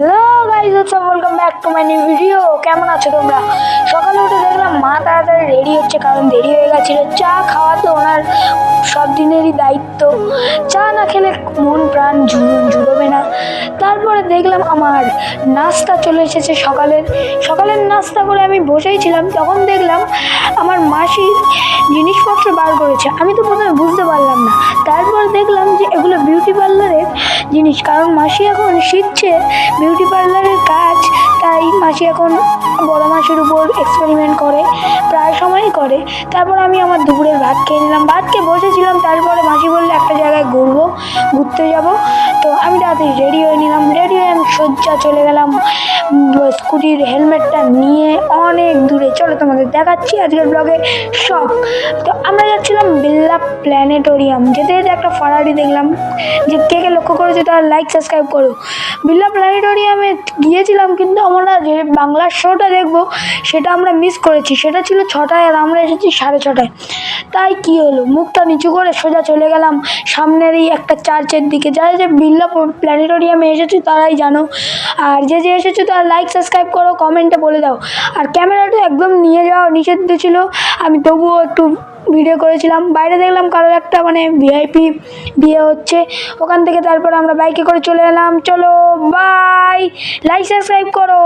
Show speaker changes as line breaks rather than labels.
Hello guys সব welcome back to my new video কেমন আছো তোমরা? সকালে উঠে দেখলাম মা তাড়াতাড়ি রেডি হচ্ছে, কারণ দেরি হয়ে গেছিল। চা খাওয়া তো ওনার সব দিনেরই দায়িত্ব। চা না খেলে মন প্রাণ জুড়বে না। তারপরে দেখলাম আমার নাস্তা চলে এসেছে সকালের। সকালের নাস্তা করে আমি বসেই ছিলাম, তখন দেখলাম আমার মাসি জিনিসপত্র বার করেছে। আমি তো প্রথমে বুঝতে পারলাম না। তারপর দেখলাম যে এগুলো বিউটি জিনিস, কারণ মাসি এখন শিখছে বিউটি পার্লারের কাজ, তাই মাসি এখন বড় মাসির উপর এক্সপেরিমেন্ট করে, প্রায় সময়ই করে। তারপর আমি আমার দুপুরের ভাত খেয়ে নিলাম। ভাত খেয়ে বসেছিলাম, তারপরে মাসি বললে, একটা জায়গায় ঘুরবো, ঘুরতে যাব। তো আমি তাড়াতাড়ি রেডি হয়ে নিলাম। রেডি হয়ে আমি শয্যা চলে গেলাম। স্কুটির হেলমেটটা নিয়ে অনেক দূরে। চলো তোমাদের দেখাচ্ছি আজকের ব্লগে সব। তো আমরা যাচ্ছিলাম বিল্লা প্ল্যানেটোরিয়াম। যেতে যেতে একটা ফারারি দেখলাম। যে কে কে লক্ষ্য করেছে তারা লাইক সাবস্ক্রাইব করো। বিল্লা প্ল্যানেটোরিয়ামে গিয়েছিলাম কিন্তু আমরা যে বাংলার শোটা দেখব, সেটা আমরা মিস করেছি। সেটা ছিল ছটায় আর আমরা এসেছি সাড়ে ছটায়। তাই কি হলো? মুখটা নিচু করে সোজা চলে গেলাম। সামনেরই একটা চার্চের দিকে। যারা যে বিল্লা প্ল্যানেটোরিয়ামে এসেছ, তারাই জানো। আর যে যে এসেছ তারা লাইক সাবস্ক্রাইব করো কমেন্টে বলে দাও। আর ক্যামেরাটা একদম নিয়ে যাওয়া দিকে ছিল আমি তবুও একটু ভিডিও করেছিলাম। বাইরে দেখলাম কারোর একটা মানে ভিআইপি বিয়ে হচ্ছে। ওখান থেকে তারপর আমরা বাইকে করে চলে এলাম। চলো বাই লাইক সাবস্ক্রাইব করো।